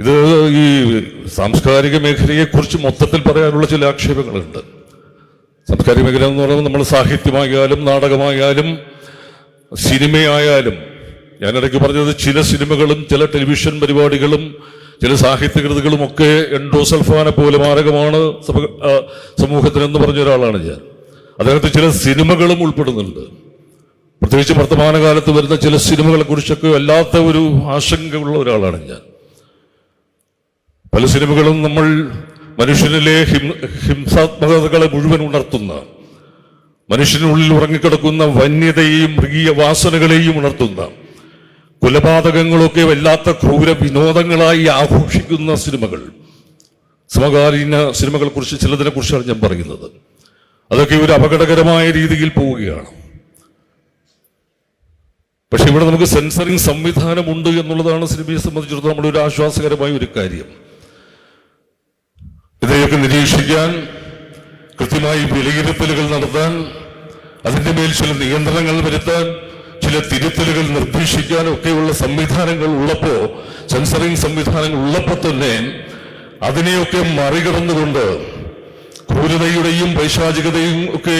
ഇത് ഈ സാംസ്കാരിക മേഖലയെക്കുറിച്ച് മൊത്തത്തിൽ പറയാനുള്ള ചില ആക്ഷേപങ്ങളുണ്ട്. സാംസ്കാരിക മേഖല എന്ന് പറയുമ്പോൾ നമ്മൾ സാഹിത്യമായാലും നാടകമായാലും സിനിമയായാലും ഞാനിടയ്ക്ക് പറഞ്ഞത് ചില സിനിമകളും ചില ടെലിവിഷൻ പരിപാടികളും ചില സാഹിത്യകൃതികളും ഒക്കെ എൻഡോസൽഫാനെ പോലെ മാരകമാണ് സമൂഹത്തിനെന്ന് പറഞ്ഞ ഒരാളാണ് ഞാൻ. അതിനകത്ത് ചില സിനിമകളും ഉൾപ്പെടുന്നുണ്ട്. പ്രത്യേകിച്ച് വർത്തമാനകാലത്ത് വരുന്ന ചില സിനിമകളെ കുറിച്ചൊക്കെ വല്ലാത്ത ഒരു ആശങ്കയുള്ള ഒരാളാണ് ഞാൻ. പല സിനിമകളും നമ്മൾ മനുഷ്യനിലെ ഹിംസാത്മകതകളെ മുഴുവൻ ഉണർത്തുന്ന മനുഷ്യനുള്ളിൽ ഉറങ്ങിക്കിടക്കുന്ന വന്യതയെയും മൃഗീയ വാസനകളെയും ഉണർത്തുന്ന കൊലപാതകങ്ങളൊക്കെ വല്ലാത്ത ക്രൂര വിനോദങ്ങളായി ആഘോഷിക്കുന്ന സിനിമകൾ. സമകാലീന സിനിമകളെ കുറിച്ച് ചിലതിനെ കുറിച്ചാണ് ഞാൻ പറയുന്നത്. അതൊക്കെ ഒരു അപകടകരമായ രീതിയിൽ പോവുകയാണ്. പക്ഷെ ഇവിടെ നമുക്ക് സെൻസറിങ് സംവിധാനമുണ്ട് എന്നുള്ളതാണ് സിനിമയെ സംബന്ധിച്ചിടത്തോളം നമ്മുടെ ഒരു ആശ്വാസകരമായ ഒരു കാര്യം. ഇവയൊക്കെ നിരീക്ഷിക്കാൻ കൃത്യമായി വിലയിരുത്തലുകൾ നടത്താൻ അതിന്റെ മേൽ ചില നിയന്ത്രണങ്ങൾ വരുത്താൻ ചില തിരുത്തലുകൾ നിർദ്ദേശിക്കാൻ ഒക്കെയുള്ള സംവിധാനങ്ങൾ ഉള്ളപ്പോൾ സെൻസറിങ് സംവിധാനങ്ങൾ ഉള്ളപ്പോൾ തന്നെ അതിനെയൊക്കെ മറികടന്നുകൊണ്ട് ക്രൂരതയുടെയും വൈശാചികതയും ഒക്കെ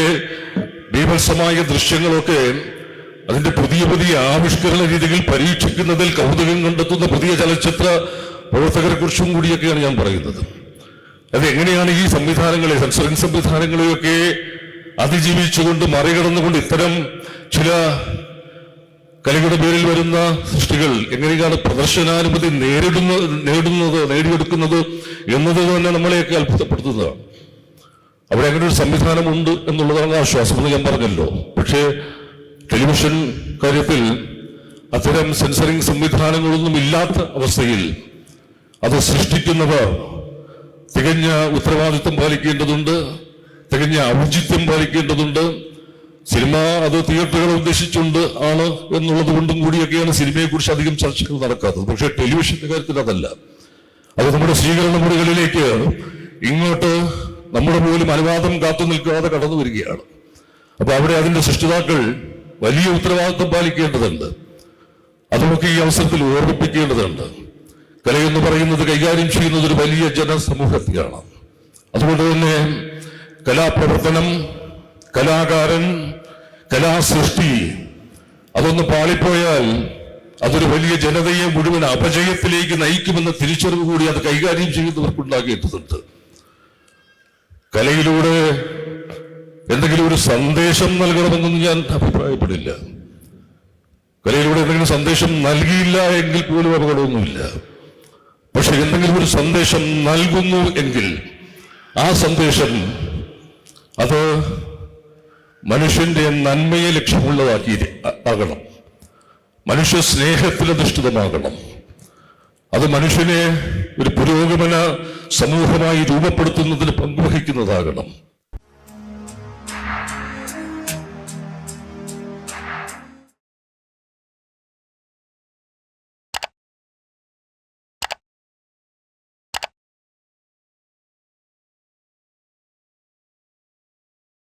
ബീഭത്സമായ ദൃശ്യങ്ങളൊക്കെ അതിന്റെ പുതിയ പുതിയ ആവിഷ്കരണ രീതികൾ പരീക്ഷിക്കുന്നതിൽ കൗതുകം കണ്ടെത്തുന്ന പുതിയ ചലച്ചിത്ര പ്രവർത്തകരെ കുറിച്ചും കൂടിയൊക്കെയാണ് ഞാൻ പറയുന്നത്. അത് എങ്ങനെയാണ് ഈ സംവിധാനങ്ങളെ സെൻസറിങ് സംവിധാനങ്ങളെയൊക്കെ അതിജീവിച്ചുകൊണ്ട് മറികടന്നുകൊണ്ട് ഇത്തരം ചില കലയുടെ പേരിൽ വരുന്ന സൃഷ്ടികൾ എങ്ങനെയാണ് പ്രദർശനാനുമതി നേരിടുന്ന നേടുന്നത് നേടിയെടുക്കുന്നത് എന്നത് തന്നെ നമ്മളെയൊക്കെ അത്ഭുതപ്പെടുത്തുന്നതാണ്. അവിടെ അങ്ങനെ ഒരു സംവിധാനമുണ്ട് എന്നുള്ളതാണ് ആശ്വാസം എന്ന് ഞാൻ പറഞ്ഞല്ലോ. പക്ഷേ ടെലിവിഷൻ കാര്യത്തിൽ അത്തരം സെൻസറിങ് സംവിധാനങ്ങളൊന്നും ഇല്ലാത്ത അവസ്ഥയിൽ അത് സൃഷ്ടിക്കുന്നവർ തികഞ്ഞ ഉത്തരവാദിത്വം പാലിക്കേണ്ടതുണ്ട് തികഞ്ഞ ഔചിത്യം പാലിക്കേണ്ടതുണ്ട്. സിനിമ അത് തിയേറ്ററുകളെ ഉദ്ദേശിച്ചുകൊണ്ട് ആണ് എന്നുള്ളത് കൊണ്ടും കൂടിയൊക്കെയാണ് സിനിമയെക്കുറിച്ച് അധികം ചർച്ചകൾ നടക്കാത്തത്. പക്ഷേ ടെലിവിഷന്റെ കാര്യത്തിൽ അതല്ല. അത് നമ്മുടെ സ്വീകരണ മുറികളിലേക്ക് ഇങ്ങോട്ട് നമ്മുടെ പോലും അനുവാദം കാത്തു നിൽക്കാതെ കടന്നു വരികയാണ്. അപ്പൊ അവിടെ അതിന്റെ സൃഷ്ടിതാക്കൾ വലിയ ഉത്തരവാദിത്വം പാലിക്കേണ്ടതുണ്ട്. അതുമൊക്കെ ഈ അവസരത്തിൽ ഓർമ്മിപ്പിക്കേണ്ടതുണ്ട്. കലയെന്ന് പറയുന്നത് കൈകാര്യം ചെയ്യുന്നത് ഒരു വലിയ ജനസമൂഹത്തെയാണ്. അതുകൊണ്ട് തന്നെ കലാപ്രവർത്തനം കലാകാരൻ കലാസൃഷ്ടി അതൊന്ന് പാളിപ്പോയാൽ അതൊരു വലിയ ജനതയെ മുഴുവൻ അപജയത്തിലേക്ക് നയിക്കുമെന്ന തിരിച്ചറിവ് കൂടി അത് കൈകാര്യം ചെയ്യുന്നവർക്കുണ്ടാകേണ്ടതുണ്ട്. കലയിലൂടെ എന്തെങ്കിലും ഒരു സന്ദേശം നൽകണമെന്നൊന്നും ഞാൻ അഭിപ്രായപ്പെടില്ല. കലയിലൂടെ എന്തെങ്കിലും സന്ദേശം നൽകിയില്ല എങ്കിൽ പോലും അപകടമൊന്നുമില്ല. പക്ഷെ എന്തെങ്കിലും ഒരു സന്ദേശം നൽകുന്നു എങ്കിൽ ആ സന്ദേശം അത് മനുഷ്യന്റെ നന്മയെ ലക്ഷ്യമുള്ളതാക്കി ആകണം. മനുഷ്യ സ്നേഹത്തിൽ അധിഷ്ഠിതമാകണം. അത് മനുഷ്യനെ ഒരു പുരോഗമന സമൂഹമായി രൂപപ്പെടുത്തുന്നതിന് പങ്കുവഹിക്കുന്നതാകണം.